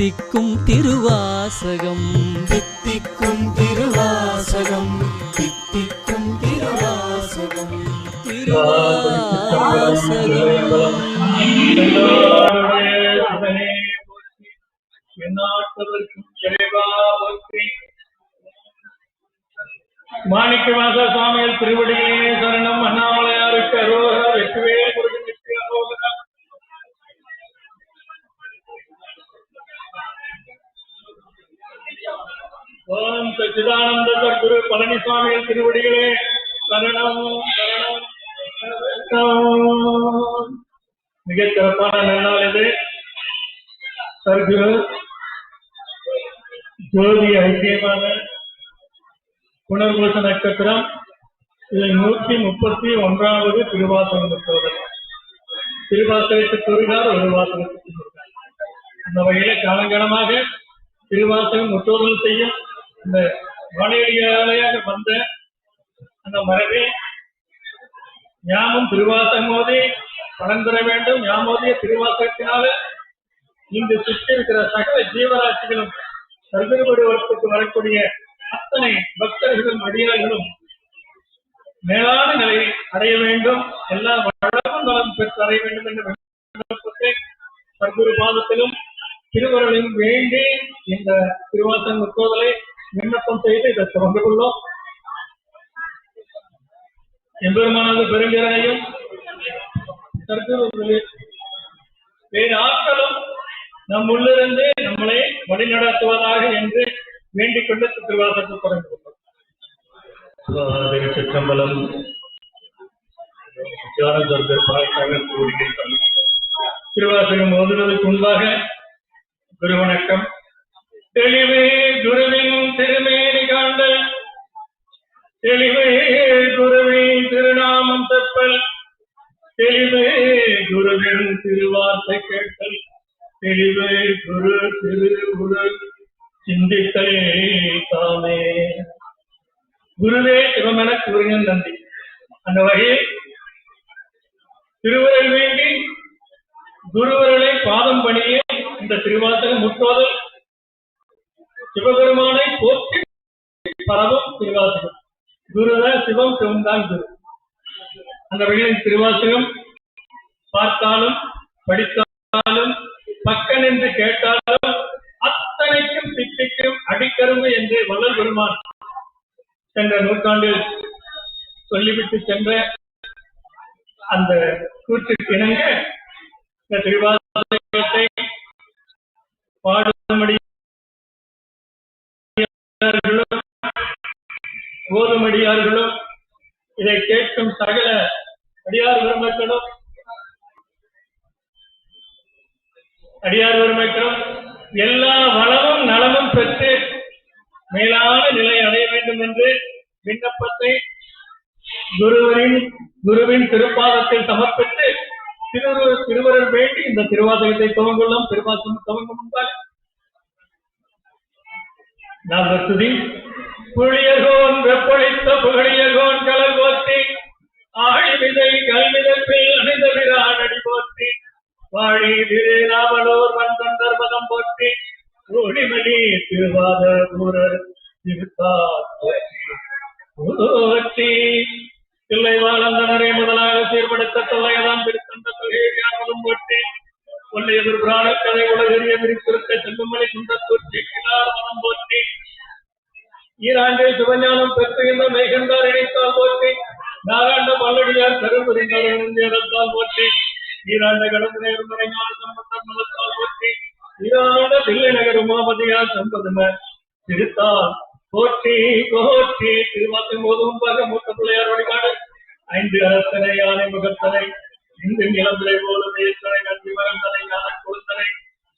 தித்திக்கும் திருவாசகம். தித்திக்கும் திருவாசகம் தித்திக்கும் திருவாசகம். திருவாசகம். மாணிக்கவாச சுவாமிகள் திருவடிகளே சரணம் அண்ணாமலையாருக்கு அரோகரா வெற்றிவேல் பழனிசாமிகள் திருவடிகளே சரணம் சரணம். மிகச் சிறப்பான நன்னாள் இது சர்க்குரு ஜோதி ஐக்கியமான புனர்பூச நட்சத்திரம். இது நூற்றி முப்பத்தி ஒன்றாவது திருவாசகம் சோதனை திருவாசகத்துக்கு வருகிறார் ஒரு வாசகத்துக்கு வருகிறார் அந்த வகையில காலங்காலமாக திருவாசகம் முற்றோதல் செய்யும் இந்த வாழையடியாலையாக வந்த அந்த மரபே ஞாபம் திருவாசகம் மோதி பலன் பெற வேண்டும். ஞாபோதிய திருவாசகத்தினால இங்கு சுற்றி இருக்கிற சகல ஜீவராசிகளும் சர்வருபடுவதற்கு வரக்கூடிய அத்தனை பக்தர்களும் அடியார்களும் மேலான நிலையை அடைய வேண்டும். எல்லா வளமும் நலம் பெற்று அடைய வேண்டும் என்ற சர்க்குரு பாதத்திலும் திருவருளையும் வேண்டி இந்த திருவாசன் முக்கோதலை விண்ணப்பம் செய்து இதை தொடர்ந்து கொள்ளோம் எம்பெருமானது பெருங்கரையும் சர்க்குரு வேறு ஆட்களும் நம் உள்ளிருந்து நம்மளை வழிநடத்துவதாக என்று வேண்டிக் கொண்டு திருவாசத்தை தொடர்ந்து கொண்டோம் சிற்றம்பலம் திருவாசகம் ஓதுவதற்கு முன்பாக குரு வணக்கம் தெளிவே குருவின் திருமே தெளிவே குருவின் திருநாமம் தப்பல். தெளிவே குருவின் திருவார்த்தை கேட்டல் தெளிவே குரு திருவுரு சிந்தித்தலே தாமே. குருவே சிவமென குருவின் நன்றி அந்த வகையில் திருவருள் வேண்டி குருவருளை பாதம் பணிய இந்த திருவாசகம் முற்றோதல். சிவபெருமானை போற்றி பரவும் திருவாசகம். குருதான் சிவம் சிவம்தான் குரு. அந்த வகையில் திருவாசகம் பார்த்தாலும் படித்தாலும் பக்கன் என்று கேட்டாலும் அத்தனைக்கும் திட்டிக்கும் அடிக்கரும்பு என்று வளர் பெருமான் சென்ற நூற்றாண்டில் சொல்லிவிட்டு சென்ற அந்த கூற்றுக்கு இணங்க இந்த திருவாசகத்தை பாடும்படி ஓதுமடியார்களும் இதை கேட்கும் சகல அடியார் பெருமக்களும் அடியார் பெருமக்களும் எல்லா வளமும் நலமும் பெற்று மேலான நிலை அடைய வேண்டும் என்று விண்ணப்பத்தை குருவரின் குருவின் திருப்பாதத்தில் சமர்ப்பித்து திருவரு திருவருள் வேண்டி இந்த திருவாசகத்தை துவங்குள்ளோம். திருவாசகம் துவங்கும் முன்பாக. நாம் புளியகோன் வெப்பளித்த புகழியகோன் கலர் கலல் போற்றி ஆழி விதை கல்விதப்பில் அணிந்த விரான் அடி போற்றி வாழி திரு ராவலோர் வந்தந்தர் பதம் போற்றி ஒளிமணி திருவாத ஊரர் திருத்தார் போற்றி. பிள்ளை வாழ்ந்தனரை முதலாக சீர்படுத்த தொல்லையதான் திருத்தந்த தொகையை தொகையாகவும் போற்றி. கொள்ளையவர் பிராணக்கதை உலகறிய விரித்திருக்க செல்லுமலை குண்டத்தூர் செக்கிலார் மனம் ஈராண்டில் சிவஞானம் பெற்றுகின்ற மெய்கண்டார் இணைத்தால் போற்றி. நாராண்ட பல்லடியார் கருபுரிந்தால் போற்றி. ஈராண்ட கடந்த நேரம் ஞான சம்பந்தம் நலத்தால் போற்றி. ஈராண்ட பிள்ளை நகர் உமாபதியார் சம்பதம திருத்தால் போற்றி போற்றி. திருவாசம் போதும் பாக மூத்த பிள்ளையார் வழிபாடு. ஐந்து அரசனை யானை முகத்தனை இந்து நிலம்பிளை போல தேசனை நன்றி மகந்தனை ஞான கொடுத்தனை.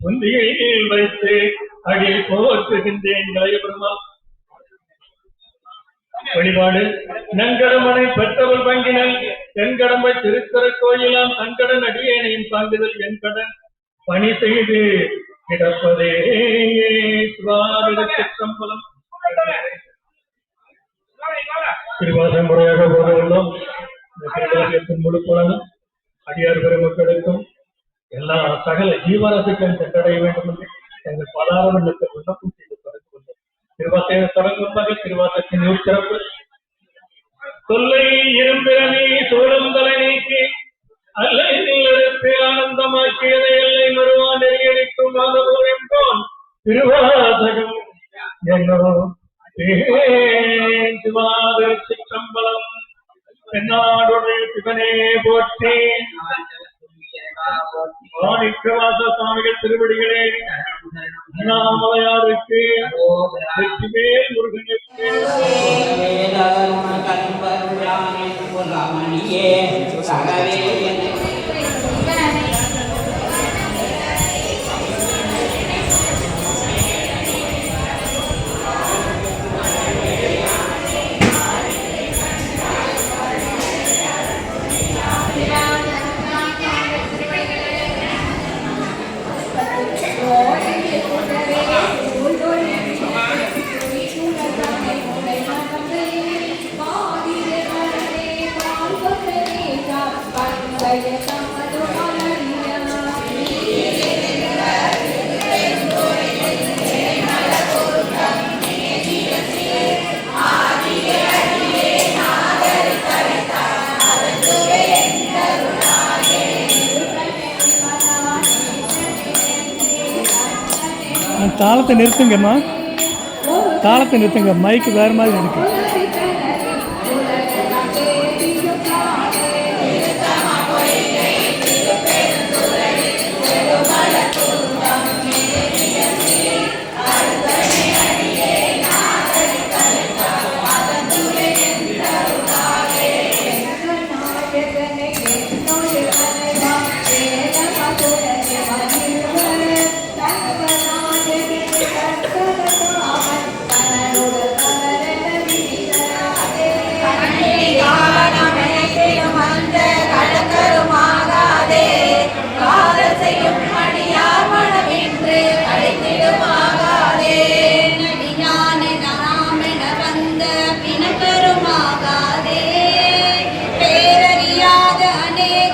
ஒன்றியில் வைத்து அடி போற்றுகின்றேன் இளைய வழிபாடு. நன்கடமனை பெற்றவள் வங்கினல் என் கடம்பை திருத்தர கோயிலாம் தன்கடன் அடியேனையும் சான்றிதழ் என் கடன். பணி செய்து கிடப்பதே சுவாமிட சிற்றம்பலம். திருவாசம் முறையாக போக உள்ளோம் முழு புலனும் அடியார் பெருமக்களுக்கும் எல்லா சகல ஜீவராசிக்கும் சென்றடைய வேண்டும் என்று எங்கள் பலாரவண்ணத்தை விண்ணப்பம் திருவாசையை தொடங்கும் மகள் திருவாசத்தின் உட்சிறப்பு தொல்லை இரும்பிறனி சூழம் தலை நீக்கி அல்லைக்கு ஆனந்தமாக்கியதை எல்லை மறுவா நெறியடிக்கும் மாதவன் திருவாசகம் என்னோ சிற்றம்பலம் தென்னாடுடைய சிவனே போற்றி. மாணிக்கவாச சுவாமிகள் திருவடிகளே அண்ணாமலையாருக்கு வெற்றிவேல் முருகனுக்கு. மணியே தாளத்தை நிறுத்துங்கம்மா. தாளத்தை நிறுத்துங்க. மைக்கு வேறு மாதிரி இருக்குது